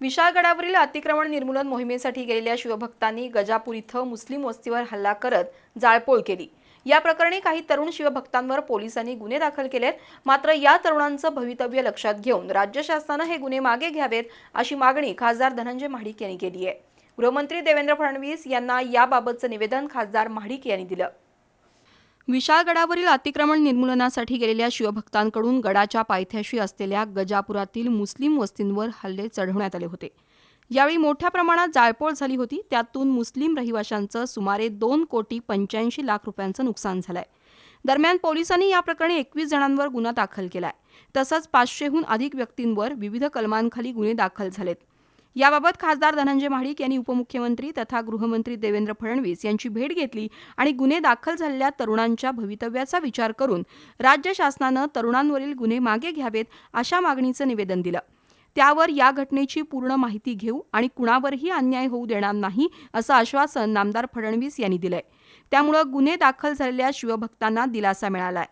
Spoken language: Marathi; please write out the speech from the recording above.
विशाळगडावरील अतिक्रमण निर्मूलन मोहिमेसाठी गेलेल्या शिवभक्तांनी गजापूर इथं मुस्लिम वस्तीवर हल्ला करत जाळपोळ केली. या प्रकरणी काही तरुण शिवभक्तांवर पोलिसांनी गुन्हे दाखल केलेत. मात्र या तरुणांचं भवितव्य लक्षात घेऊन राज्य शासनानं हे गुन्हे मागे घ्यावेत अशी मागणी खासदार धनंजय महाडिक यांनी केली आहे. गृहमंत्री देवेंद्र फडणवीस यांना याबाबतचं निवेदन खासदार महाडिक यांनी दिलं. विशाळगडावरील अतिक्रमण निर्मूलनासाठी गेलेल्या शिवभक्तांकडून गडाच्या पायथ्याशी असलेल्या गजापुरातील मुस्लिम वस्तींवर हल्ले चढवण्यात आले होते. यावेळी मोठ्या प्रमाणात जाळपोळ झाली होती. त्यातून मुस्लिम रहिवाशांचं सुमारे दोन कोटी पंच्याऐंशी लाख रुपयांचं नुकसान झालंय. दरम्यान पोलिसांनी या प्रकरणी एकवीस जणांवर गुन्हा दाखल केलाय. तसंच पाचशेहून अधिक व्यक्तींवर विविध कलमांखाली गुन्हे दाखल झालेत. याबाबत खासदार धनंजय महाडिक यांनी उपमुख्यमंत्री तथा गृहमंत्री देवेंद्र फडणवीस यांची भेट घेतली आणि गुन्हे दाखल झालेल्या तरुणांच्या भवितव्याचा विचार करून राज्य शासनानं तरुणांवरील गुन्हे मागे घ्यावेत अशा मागणीचं निवेदन दिलं. त्यावर या घटनेची पूर्ण माहिती घेऊ आणि कुणावरही अन्याय होऊ देणार नाही असं आश्वासन नामदार फडणवीस यांनी दिलंय. त्यामुळं गुन्हे दाखल झालेल्या शिवभक्तांना दिलासा मिळालाय.